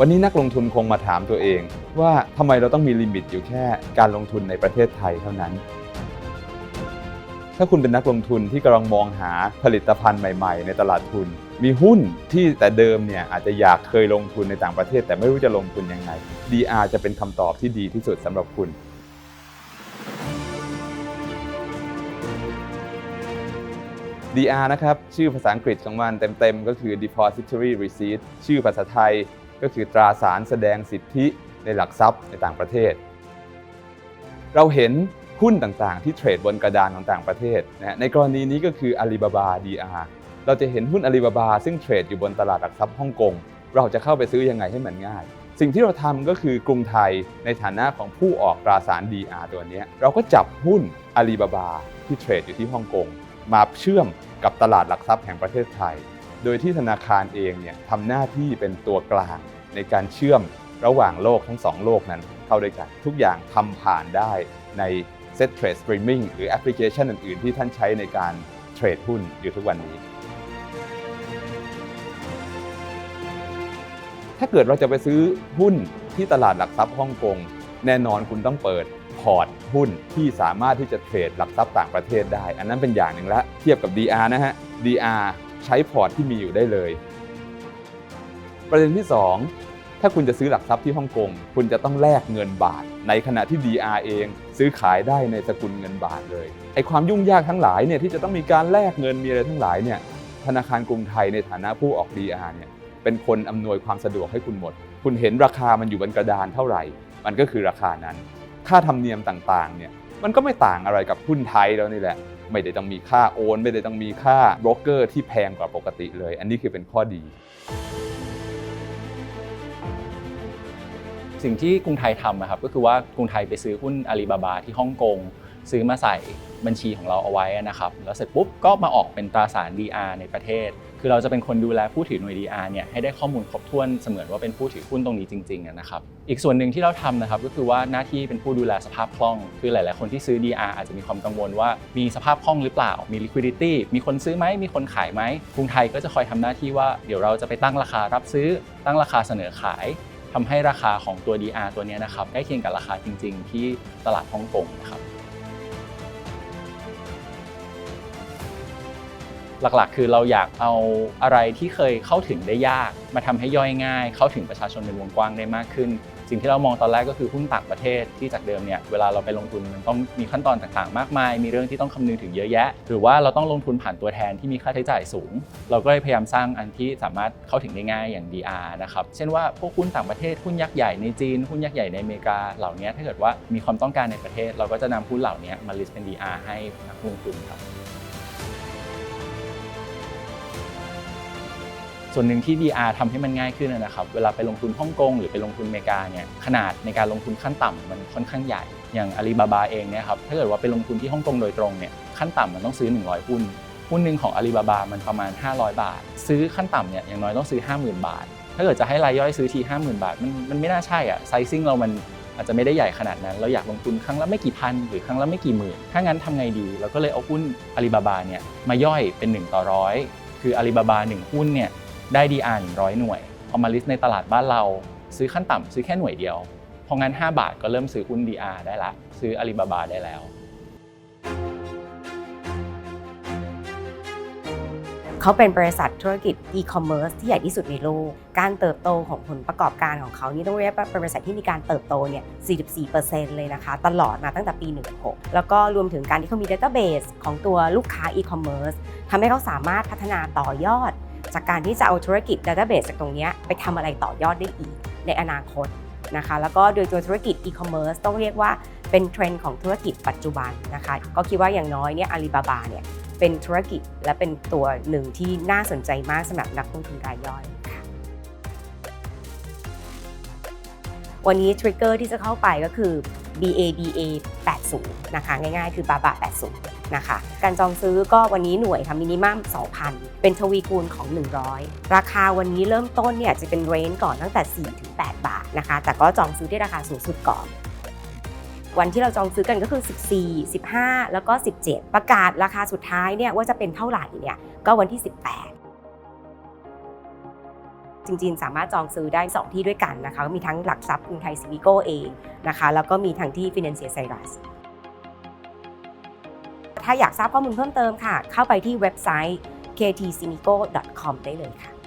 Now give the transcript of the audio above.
วันนี้นักลงทุนคงมาถามตัวเอง ว่าทำไมเราต้องมีลิมิตอยู่แค่การลงทุนในประเทศไทยเท่านั้น ถ้าคุณเป็นนักลงทุนที่กำลังมองหาผลิตภัณฑ์ใหม่ ๆ ในตลาดทุน มีหุ้นที่แต่เดิมเนี่ยอาจจะอยากเคยลงทุนในต่างประเทศ แต่ไม่รู้จะลงทุนยังไง DR จะเป็นคำตอบที่ดีที่สุดสำหรับคุณ DR นะครับ ชื่อภาษาอังกฤษของมันเต็มๆ ก็คือ depository receipt ชื่อภาษาไทย ก็คือตราสารแสดงสิทธิในหลักทรัพย์ในต่างประเทศ เราเห็นหุ้นต่างๆ ที่เทรดบนกระดานของต่างประเทศนะในกรณีนี้ก็คือ Alibaba DR เราจะเห็นหุ้น Alibaba ซึ่งเทรดอยู่บนตลาดหลักทรัพย์ฮ่องกง เราจะเข้าไปซื้อยังไงให้มันง่าย สิ่งที่เราทำก็คือกรุงไทยในฐานะของผู้ออกตราสาร DR ตัวนี้ เราก็จับหุ้น Alibaba ที่เทรดอยู่ที่ฮ่องกงมาเชื่อมกับตลาดหลักทรัพย์แห่งประเทศไทย โดยที่ธนาคารเองเนี่ยทำหน้าที่เป็นตัวกลางในการเชื่อมระหว่างโลกทั้งสองโลกนั้นเข้าด้วยกัน ทุกอย่างทำผ่านได้ใน Set Trade Streaming หรือแอปพลิเคชันอื่น ๆ ที่ท่านใช้ในการเทรดหุ้นอยู่ทุกวันนี้ ถ้าเกิดเราจะไปซื้อหุ้นที่ตลาดหลักทรัพย์ฮ่องกงแน่นอนคุณต้องเปิดพอร์ตหุ้นที่สามารถที่จะเทรดหลักทรัพย์ต่างประเทศได้ อันนั้นเป็นอย่างหนึ่งละเทียบกับ DR นะฮะ DR ใช้พอร์ตที่มีอยู่ได้เลย ประเด็นที่ 2 ถ้าคุณจะซื้อหลักทรัพย์ที่ฮ่องกง คุณจะต้องแลกเงินบาท ในขณะที่ DR เอง ซื้อขายได้ในสกุลเงินบาทเลยไอความยุ่งยากทั้งหลายเนี่ยที่จะต้องมีการแลกเงินมีอะไรทั้งหลายเนี่ยธนาคารกรุงไทยในฐานะผู้ออก DR เนี่ยเป็นคนอำนวยความสะดวกให้คุณหมด คุณเห็นราคามันอยู่บนกระดานเท่าไหร่ มันก็คือราคานั้น ค่าธรรมเนียมต่างๆเนี่ยมันก็ไม่ต่างอะไรกับหุ้นไทยแล้วนี่แหละ ไม่ได้ต้องมีค่าโอน ไม่ได้ต้องมีค่าโบรกเกอร์ที่แพงกว่าปกติเลย อันนี้คือเป็นข้อดี สิ่งที่กรุงไทยทำนะครับก็คือว่ากรุงไทยไปซื้อหุ้นอาลีบาบาที่ฮ่องกง ซื้อมาใส่บัญชีของเราเอาไว้นะครับ แล้วเสร็จปุ๊บก็มาออกเป็นตราสาร DR ในประเทศ คือเราจะเป็นคนดูแลผู้ถือหน่วย DR เนี่ยให้ได้ข้อมูลครบถ้วนเสมือนว่าเป็นผู้ถือหุ้นตรงนี้จริงๆนะครับ อีกส่วนหนึ่งที่เราทำนะครับก็คือว่าหน้าที่เป็นผู้ดูแลสภาพคล่อง คือหลายๆคนที่ซื้อ DR อาจจะมีความกังวลว่ามีสภาพคล่องหรือเปล่า มี liquidity มีคนซื้อไหมมีคนขายไหมกรุงไทยก็จะคอยทำหน้าที่ว่าเดี๋ยวเราจะไปตั้งราคารับซื้อ ตั้งราคาเสนอขายทำให้ราคาของตัว DR ตัวนี้นะครับใกล้เคียงกับราคาจริง ๆ ที่ตลาดฮ่องกงนะครับ หลักๆ คือเราอยากเอาอะไรที่เคยเข้าถึงได้ยาก มาทำให้ย่อยง่าย เข้าถึงประชาชนเป็นวงกว้างได้มากขึ้น สิ่งที่เรามองตอนแรกก็คือหุ้นต่างประเทศที่จากเดิมเนี่ยเวลาเราไปลงทุนมันต้องมีขั้นตอนต่างๆ มากมาย มีเรื่องที่ต้องคำนึงถึงเยอะแยะ หรือว่าเราต้องลงทุนผ่านตัวแทนที่มีค่าใช้จ่ายสูง เราก็เลยพยายามสร้างอันที่สามารถเข้าถึงได้ง่ายอย่าง DR นะครับเช่นว่าพวกหุ้นต่างประเทศหุ้นยักษ์ใหญ่ในจีนหุ้นยักษ์ใหญ่ในอเมริกาเหล่านี้ถ้าเกิดว่ามีความต้องการในประเทศ เราก็จะนำหุ้นเหล่านี้มา list เป็น DR ให้นักลงทุนครับ ส่วนหนึ่งที่ DR ทำให้มันง่ายขึ้นนะครับ เวลาไปลงทุนฮ่องกงหรือไปลงทุนอเมริกาเนี่ยขนาดในการลงทุนขั้นต่ำมันค่อนข้างใหญ่ อย่างอาลีบาบาเองเนี่ยครับถ้าเกิดว่าไปลงทุนที่ฮ่องกงโดยตรงเนี่ยขั้นต่ำมันต้องซื้อ 100 หุ้นหุ้นหนึ่งของอาลีบาบามันประมาณ 500 บาท ซื้อขั้นต่ำเนี่ยอย่างน้อยต้องซื้อ 50,000 บาท ถ้าเกิดจะให้รายย่อยซื้อที 50,000 บาท มันมันไม่น่าใช่อะไซซิ่งเรามันอาจจะไม่ได้ใหญ่ขนาดนั้น เราอยากลงทุนครั้งละไม่กี่พัน หรือครั้งละไม่กี่หมื่น ถ้างั้นทำไงดี เราก็เลยเอาหุ้นอาลีบาบาเนี่ยมาย่อยเป็น 1 ต่อร้อยคืออาลีบาบา1หุ้นเนี่ย ได้ DR 100 หน่วย เอามาลิสต์ในตลาดบ้านเรา ซื้อขั้นต่ำซื้อแค่หน่วยเดียว พองั้น 5 บาทก็เริ่มซื้อหุ้น DR ได้ละ ซื้ออาลีบาบาได้แล้วเขาเป็นบริษัทธุรกิจอีคอมเมิร์ซที่ใหญ่ที่สุดในโลก การเติบโตของผลประกอบการของเขานี่ต้องเรียกว่าเป็นบริษัทที่มีการเติบโตเนี่ย 44%เลยนะคะ ตลอดมาตั้งแต่ปี 16 แล้วก็รวมถึงการที่เขามี Database ของตัวลูกค้าอีคอมเมิร์ซทำให้เขาสามารถพัฒนาต่อยอด จากการที่จะเอาธุรกิจ Database จากตรงนี้ไปทำอะไรต่อยอดได้อีกในอนาคตนะคะ แล้วก็โดยตัวธุรกิจอีคอมเมิร์ซต้องเรียกว่าเป็นเทรนด์ของธุรกิจปัจจุบันนะคะ ก็คิดว่าอย่างน้อยเนี่ยอาลีบาบาเนี่ยเป็นธุรกิจและเป็นตัวหนึ่งที่น่าสนใจมากสำหรับนักลงทุนรายย่อยค่ะวันนี้ทริกเกอร์ที่จะเข้าไปก็คือ BABA 80นะคะง่ายๆ คือ BABA 80 นะคะ การจองซื้อก็วันนี้หน่วยค่ะมินิมัม2,000 เป็นทวีคูณของ 100 ราคาวันนี้เริ่มต้นเนี่ยจะเป็นเรนจ์ก่อนตั้งแต่4-8บาทนะคะ แต่ก็จองซื้อที่ราคาสูงสุดก่อน วันที่เราจองซื้อกันก็คือ 14 15 แล้วก็ 17 ประกาศราคาสุดท้ายเนี่ยว่าจะเป็นเท่าไหร่เนี่ยก็วันที่ 18จริงๆ สามารถจองซื้อได้ 2 ที่ด้วยกันนะคะ มีทั้งหลักทรัพย์กรุงไทยซิมิโก้เองนะคะ แล้วก็มีทั้งที่ Financial c i r u s ถ้าอยากทราบข้อมูลเพิ่มเติมค่ะ เข้าไปที่เว็บไซต์ ktcinico.com ได้เลยค่ะ